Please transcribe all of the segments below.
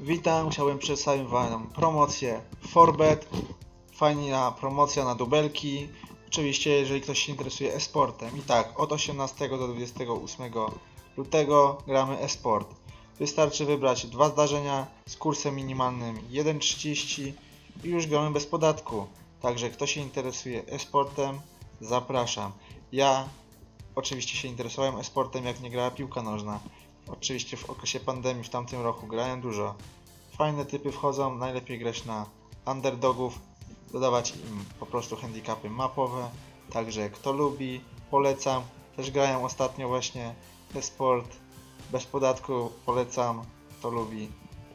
Witam, chciałbym przedstawić Wam promocję Forbet. Fajna promocja na dubelki. Oczywiście, jeżeli ktoś się interesuje e-sportem. I tak, od 18 do 28 lutego gramy e-sport. Wystarczy wybrać dwa zdarzenia z kursem minimalnym 1,30 i już gramy bez podatku. Także kto się interesuje e-sportem, zapraszam. Ja oczywiście się interesowałem e-sportem, jak nie grała piłka nożna. Oczywiście w okresie pandemii w tamtym roku grałem dużo. Fajne typy wchodzą, najlepiej grać na underdogów, dodawać im po prostu handicapy mapowe. Także kto lubi, polecam. Też grałem ostatnio właśnie e-sport bez podatku, polecam. Kto lubi,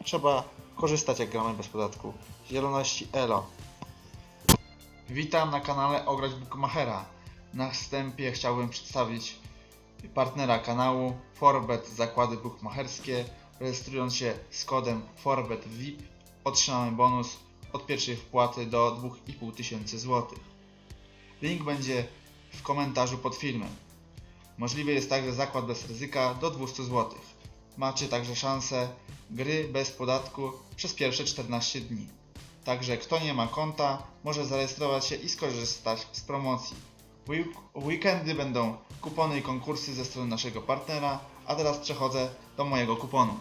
trzeba korzystać jak gramy bez podatku. Zieloności Elo. Witam na kanale Ograć Bookmachera. Na wstępie chciałbym przedstawić partnera kanału Forbet Zakłady Bookmacherskie. Rejestrując się z kodem Forbet VIP otrzymamy bonus od pierwszej wpłaty do 2500 tysięcy złotych. Link będzie w komentarzu pod filmem. Możliwy jest także zakład bez ryzyka do 200 zł. Macie także szansę gry bez podatku przez pierwsze 14 dni. Także kto nie ma konta, może zarejestrować się i skorzystać z promocji. Weekendy będą kupony i konkursy ze strony naszego partnera, a teraz przechodzę do mojego kuponu.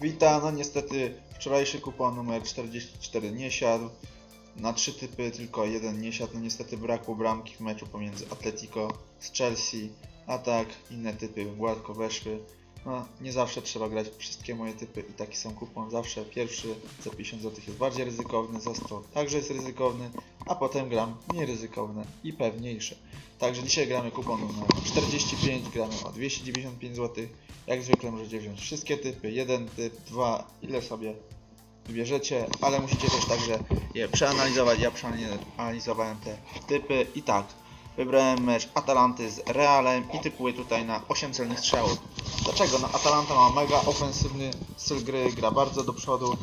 Witam, no niestety wczorajszy kupon numer 44 nie siadł. Na trzy typy tylko jeden nie siadł, no niestety brakło bramki w meczu pomiędzy Atletico z Chelsea, a tak inne typy gładko weszły. No, nie zawsze trzeba grać wszystkie moje typy i taki sam kupon. Zawsze pierwszy za 50 zł jest bardziej ryzykowny, za 100 także jest ryzykowny, a potem gram nieryzykowne i pewniejsze. Także dzisiaj gramy kupon numer 45, gramy o 295 zł. Jak zwykle możecie wziąć wszystkie typy, jeden typ, dwa, ile sobie wybierzecie, ale musicie też także je przeanalizować. Ja przeanalizowałem te typy i tak. Wybrałem mecz Atalanty z Realem i typuję tutaj na 8 celnych strzałów. Dlaczego? No Atalanta ma mega ofensywny styl gry, gra bardzo do przodu,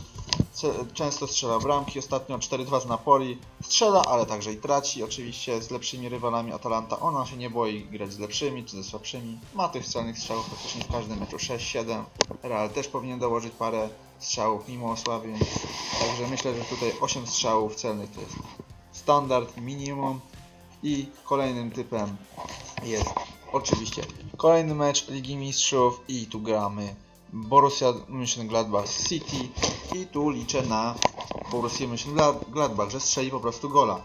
często strzela bramki, ostatnio 4-2 z Napoli. Strzela, ale także i traci. Oczywiście z lepszymi rywalami Atalanta ona się nie boi grać z lepszymi czy ze słabszymi. Ma tych celnych strzałów praktycznie w każdym meczu 6-7. Real też powinien dołożyć parę strzałów mimo osłabień. Także myślę, że tutaj 8 strzałów celnych to jest standard, minimum. I kolejnym typem jest oczywiście kolejny mecz Ligi Mistrzów i tu gramy Borussia Mönchengladbach City i tu liczę na Borussia Mönchengladbach, że strzeli po prostu gola.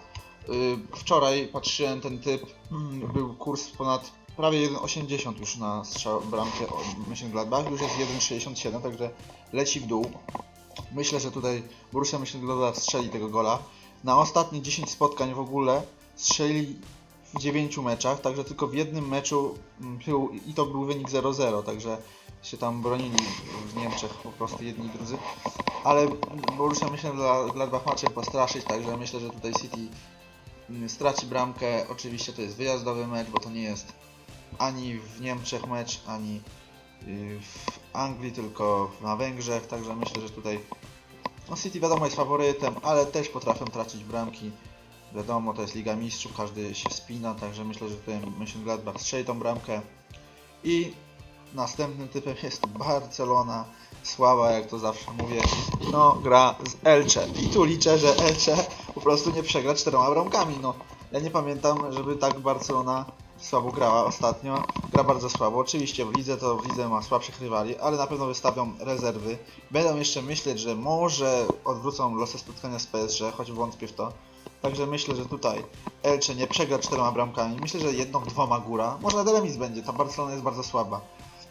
Yy, Wczoraj patrzyłem ten typ, mm, był kurs ponad prawie 1,80 już na strzał bramkę Mönchengladbach, już jest 1,67, także leci w dół. Myślę, że tutaj Borussia Mönchengladbach strzeli tego gola. Na ostatnie 10 spotkań w ogóle strzeli w 9 meczach, także tylko w jednym meczu mm, był, i to był wynik 0-0, także się tam bronili w Niemczech po prostu jedni i drudzy. Ale Borussia myślę, dla Gladbach ma postraszyć, także myślę, że tutaj City mm, straci bramkę. Oczywiście to jest wyjazdowy mecz, bo to nie jest ani w Niemczech mecz, ani y, w Anglii, tylko na Węgrzech, także myślę, że tutaj no City wiadomo jest faworytem, ale też potrafią tracić bramki. Wiadomo, to jest Liga Mistrzów, każdy się wspina, także myślę, że tutaj Mönchengladbach strzeli tą bramkę. I następnym typem jest Barcelona, słaba jak to zawsze mówię, no gra z Elche. I tu liczę, że Elche po prostu nie przegra czterema bramkami, no. Ja nie pamiętam, żeby tak Barcelona słabo grała ostatnio. Gra bardzo słabo. Oczywiście w lidze to w lidze ma słabszych rywali, ale na pewno wystawią rezerwy. Będą jeszcze myśleć, że może odwrócą losy spotkania z PSG, choć wątpię w to. Także myślę, że tutaj Elche nie przegra czterema bramkami. Myślę, że jedną, dwoma góra. Może nawet remis będzie. Ta Barcelona jest bardzo słaba.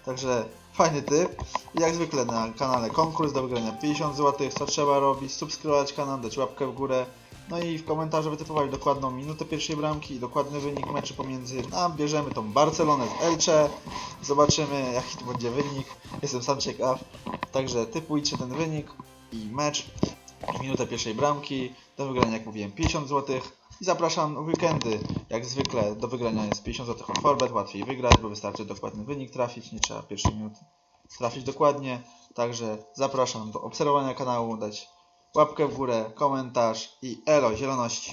Także fajny typ. I jak zwykle na kanale konkurs do wygrania 50 zł. Co trzeba robić? Subskrybować kanał, dać łapkę w górę. No i w komentarzu wytypować dokładną minutę pierwszej bramki i dokładny wynik meczu pomiędzy. A bierzemy tą Barcelonę z Elche. Zobaczymy jaki to będzie wynik. Jestem sam ciekaw. Także typujcie ten wynik i mecz. Minutę pierwszej bramki. Do wygrania jak mówiłem 50 zł. I zapraszam w weekendy. Jak zwykle do wygrania jest 50 zł od Forbet. Łatwiej wygrać, bo wystarczy dokładny wynik trafić. Nie trzeba pierwszej minuty trafić dokładnie. Także zapraszam do obserwowania kanału, dać łapkę w górę, komentarz i elo zieloności.